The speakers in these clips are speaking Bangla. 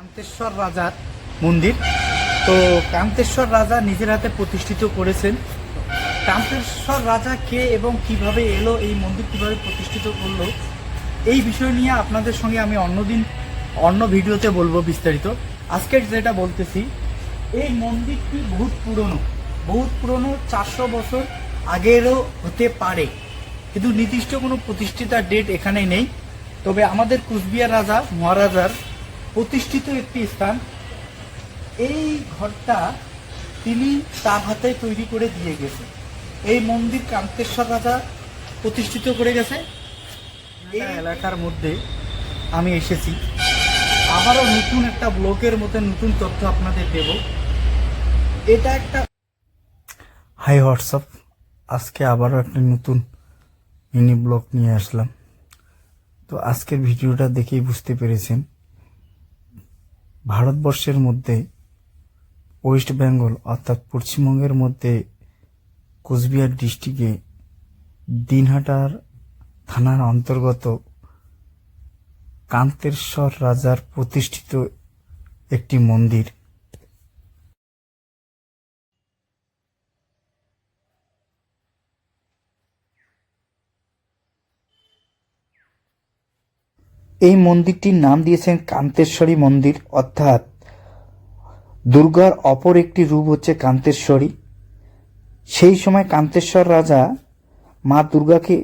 কান্তেশ্বর রাজার মন্দির। তো কান্তেশ্বর রাজা নিজের হাতে প্রতিষ্ঠিত করেছেন। কান্তেশ্বর রাজা কে এবং কীভাবে এলো, এই মন্দির কীভাবে প্রতিষ্ঠিত করল, এই বিষয় নিয়ে আপনাদের সঙ্গে আমি অন্যদিন, অন্য ভিডিওতে বলব বিস্তারিত। আজকে যেটা বলতেছি, এই মন্দিরটি বহুত পুরনো। বহুত পুরনো, চারশো বছর আগেরও হতে পারে। কিন্তু নির্দিষ্ট কোনো প্রতিষ্ঠিত ডেট এখানে নেই। তবে আমাদের কুচবিহার রাজা মহারাজার প্রতিষ্ঠিত একটি স্থান। এই ঘরটা তিনি তার হাতে তৈরি করে দিয়ে গেছে এই মন্দির কান্তেশ্বর রাজা প্রতিষ্ঠিত করে গেছে। এই এলাকার মধ্যে আমি এসেছি। আবারও নতুন একটা ব্লকের মধ্যে নতুন তথ্য আপনাদের দেব। এটা একটা হাই হোয়াটসঅ্যাপ। আজকে আবারও একটা নতুন মিনি ব্লগ নিয়ে আসলাম। তো আজকের ভিডিওটা দেখেই বুঝতে পেরেছেন। ভারতবর্ষের মধ্যে ওয়েস্ট বেঙ্গল অর্থাৎ পশ্চিমবঙ্গের মধ্যে কোচবিহার ডিস্ট্রিক্টে দিনহাটার থানার অন্তর্গত কান্তেশ্বর রাজার প্রতিষ্ঠিত একটি মন্দির। এই মন্দিরটির নাম দিয়েছেন কান্তেশ্বরী মন্দির, অর্থাৎ দুর্গার অপর একটি রূপ হচ্ছে কান্তেশ্বরী। সেই সময় কান্তেশ্বর রাজা মা দুর্গাকে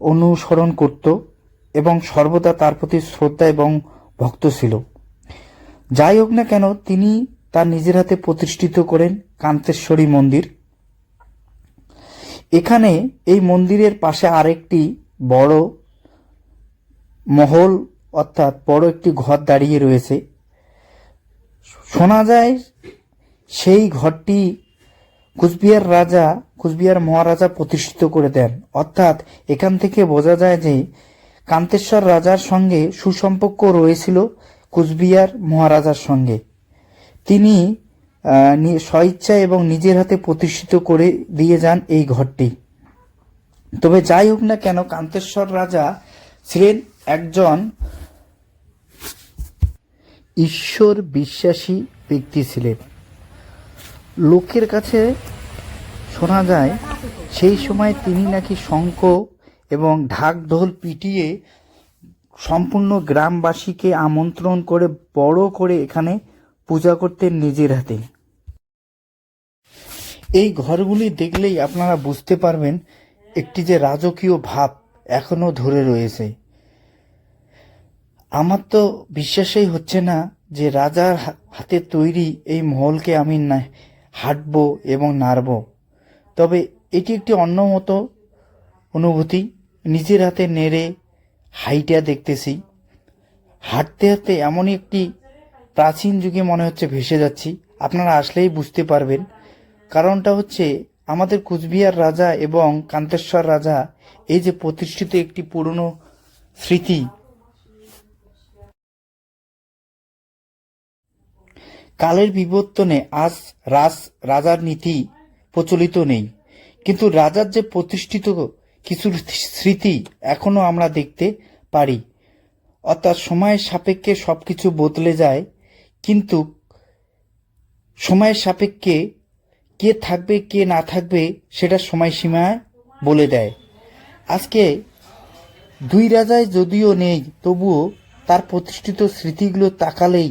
অনুসরণ করত এবং সর্বদা তার প্রতি শ্রদ্ধা এবং ভক্ত ছিল। যাই হোক না কেন, তিনি তার নিজের হাতে প্রতিষ্ঠিত করেন কান্তেশ্বরী মন্দির। এখানে এই মন্দিরের পাশে আরেকটি বড় মহল, অর্থাৎ বড় একটি ঘর দাঁড়িয়ে রয়েছে। শোনা যায়, সেই ঘরটি কুচবিহার রাজা, কুচবিহার মহারাজা প্রতিষ্ঠিত করে দেন। অর্থাৎ এখান থেকে বোঝা যায় যে, কান্তেশ্বর রাজার সঙ্গে সুসম্পর্ক রয়েছিল কুচবিহার মহারাজার সঙ্গে। তিনি স্বইচ্ছা এবং নিজের হাতে প্রতিষ্ঠিত করে দিয়ে যান এই ঘরটি। তবে যাই হোক না কেন, কান্তেশ্বর রাজা ছিলেন একজন ঈশ্বর বিশ্বাসী ব্যক্তি ছিলেন। লোকের কাছে শোনা যায়, সেই সময় তিনি নাকি শঙ্খ এবং ঢাক ঢোল পিটিয়ে সম্পূর্ণ গ্রামবাসীকে আমন্ত্রণ করে বড় করে এখানে পূজা করতেন নিজের হাতে। এই ঘরগুলি দেখলেই আপনারা বুঝতে পারবেন, একটি যে রাজকীয় ভাব এখনও ধরে রয়েছে। আমার তো বিশ্বাসই হচ্ছে না যে রাজার হাতে তৈরি এই মহলকে আমি হাঁটবো এবং নাড়ব। তবে এটি একটি অন্য মতো অনুভূতি। নিজের হাতে নেড়ে হাইটা দেখতেছি। হাঁটতে হাঁটতে এমনই একটি প্রাচীন যুগে মনে হচ্ছে ভেসে যাচ্ছি। আপনারা আসলেই বুঝতে পারবেন। কারণটা হচ্ছে আমাদের কুচবিহার রাজা এবং কান্তেশ্বর রাজা এই যে প্রতিষ্ঠিত একটি পুরনো স্মৃতি কালের বিবর্তনে আজ রাজ, রাজার নীতি প্রচলিত নেই। কিন্তু রাজার যে প্রতিষ্ঠিত কিছু স্মৃতি এখনও আমরা দেখতে পারি। অর্থাৎ সময়ের সাপেক্ষে সবকিছু বদলে যায়, কিন্তু সময়ের সাপেক্ষে কে থাকবে, কে না থাকবে সেটা সময়সীমায় বলে দেয়। আজকে দুই রাজায় যদিও নেই, তবুও তার প্রতিষ্ঠিত স্মৃতিগুলো তাকালেই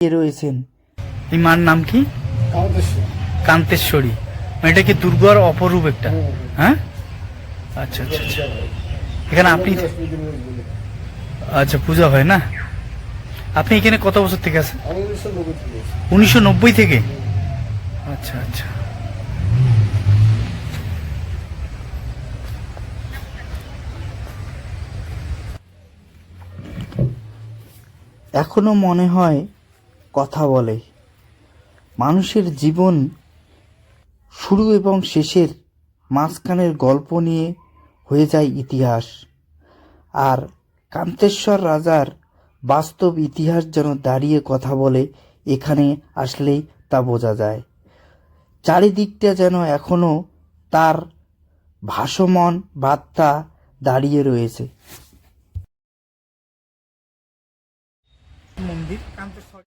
রয়েছেন। এই মার নাম কি? কান্তেশ্বরী। মানে এটা কি দুর্গার অপরূপ একটা? হ্যাঁ? আচ্ছা আচ্ছা আচ্ছা। এখানে আপনি আচ্ছা পূজা হয় না? আপনি এখানে কত বছর থেকে আছেন? উনিশশো নব্বই থেকে? আচ্ছা আচ্ছা। এখনও মনে হয় কথা বলে। মানুষের জীবন শুরু এবং শেষের মাঝখানের গল্প নিয়ে হয়ে যায় ইতিহাস। আর কান্তেশ্বর রাজার বাস্তব ইতিহাস যেন দাঁড়িয়ে কথা বলে, এখানে আসলেই তা বোঝা যায়। চারিদিকটা যেন এখনও তার ভাসমান বার্তা দাঁড়িয়ে রয়েছে। মন্দির